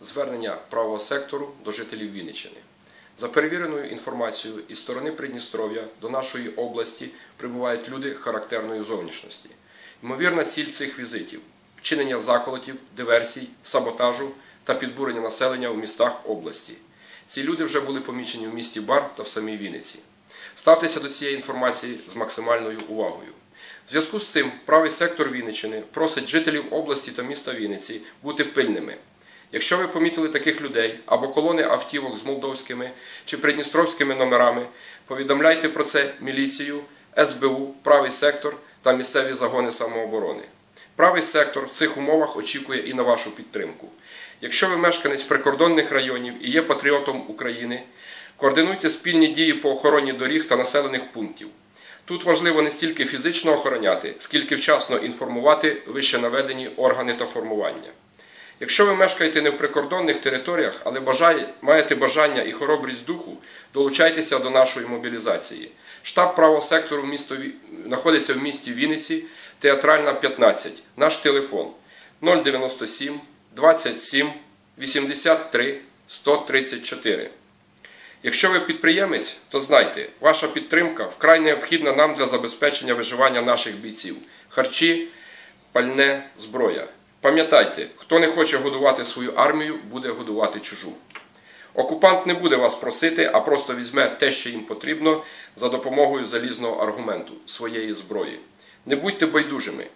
Звернення правого сектору до жителів Вінниччини. За перевіреною інформацією із сторони Придністров'я до нашої області прибувають люди характерної зовнішності. Ймовірна ціль цих візитів вчинення заколотів, диверсій, саботажу та підбурення населення у містах області. Ці люди вже були помічені в місті Бар та в самій Вінниці. Ставтеся до цієї інформації з максимальною увагою. В зв'язку з цим правий сектор Вінниччини просить жителів області та міста Вінниці бути пильними. Якщо ви помітили таких людей або колони автівок з молдовськими чи придністровськими номерами, повідомляйте про це міліцію, СБУ, правий сектор та місцеві загони самооборони. Правий сектор в цих умовах очікує і на вашу підтримку. Якщо ви мешканець прикордонних районів і є патріотом України, координуйте спільні дії по охороні доріг та населених пунктів. Тут важливо не стільки фізично охороняти, скільки вчасно інформувати вище наведені органи та формування. Якщо ви мешкаєте не в прикордонних територіях, але бажає, маєте бажання і хоробрість духу, долучайтеся до нашої мобілізації. Штаб правого сектору місто, знаходиться в місті Вінниці, театральна 15. Наш телефон 097 27 83 134. Якщо ви підприємець, то знайте, ваша підтримка вкрай необхідна нам для забезпечення виживання наших бійців. Харчі, пальне, зброя. Пам'ятайте, хто не хоче годувати свою армію, буде годувати чужу. Окупант не буде вас просити, а просто візьме те, що їм потрібно, за допомогою залізного аргументу своєї зброї. Не будьте байдужими.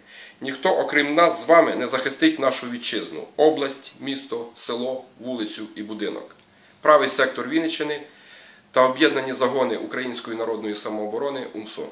Ніхто, окрім нас з вами, не захистить нашу вітчизну, область, місто, село, вулицю і будинок. Правий сектор Вінниччини та об'єднані загони Української народної самооборони УМСО.